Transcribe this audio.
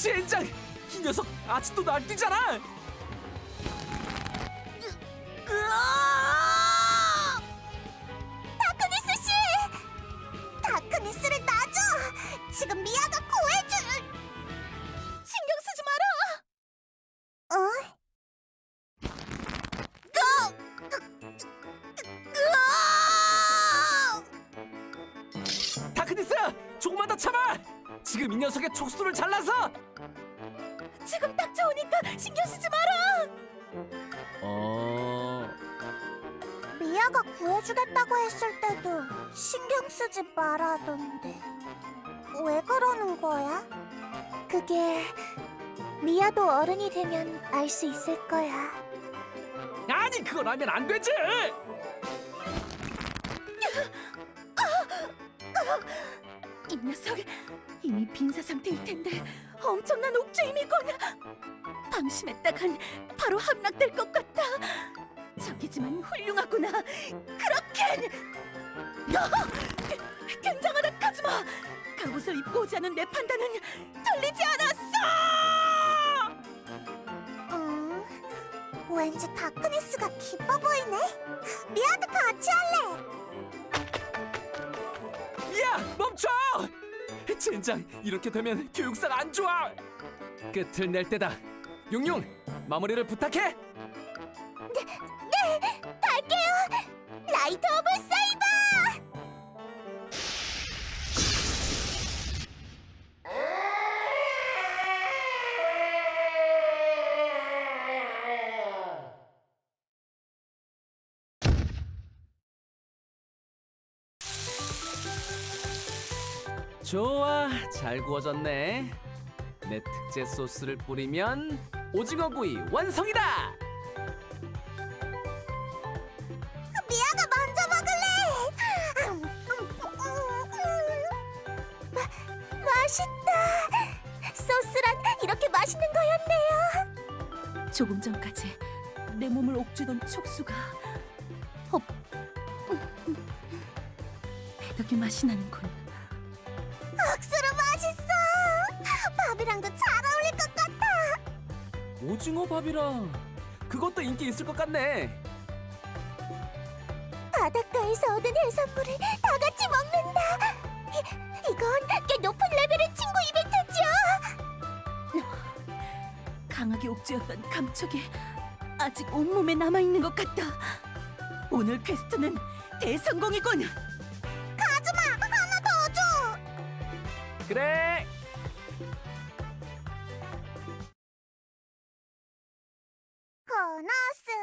젠장! 이 녀석 아직도 날뛰잖아! 으아! 다크니스 씨! 다크니스를 놔줘! 지금 미아가 구해줄! 신경 쓰지 마라! 어? 으아! 다크니스! 조금만 더 참아! 지금 이 녀석의 촉수를 잘라서! 지금 딱 좋으니까 신경 쓰지 마라! 어... 미아가 구해주겠다고 했을 때도 신경 쓰지 말아던데 왜 그러는 거야? 그게 미아도 어른이 되면 알 수 있을 거야 아니 그건 하면 안 되지! 이 녀석 이미 빈사 상태일 텐데 엄청난 옥죄임이군 방심했다간 바로 함락될 것 같다. 적이지만 훌륭하구나. 그렇게 굉장하다 카즈마! 갑옷을 입고 오지 않은 내 판단은 틀리지 않았어! 음, 왠지 다크니스가 기뻐 보이네? 미아도 같이 할래! 야 멈춰! 젠장 이렇게 되면 교육사가 안 좋아! 끝을 낼 때다 용용 마무리를 부탁해! 좋아 잘 구워졌네 내 특제 소스를 뿌리면 오징어 구이 완성이다! 미아가 먼저 먹을래. 마, 맛있다. 소스란 이렇게 맛있는 거였네요. 조금 전까지 내 몸을 옥죄던 촉수가 어, 배덕이 맛이 나는군. 억수로 맛있어. 밥이랑도 잘 어울릴 것 같아. 오징어 밥이랑 그것도 인기 있을 것 같네 바닷가에서 얻은 해산물을 다 같이 먹는다. 이, 이건 꽤 높은 레벨의 친구 이벤트죠. 강하게 옥죄었던 감촉이 아직 온몸에 남아 있는 것 같다. 오늘 퀘스트는 대성공이군. 그래. 코너스. 바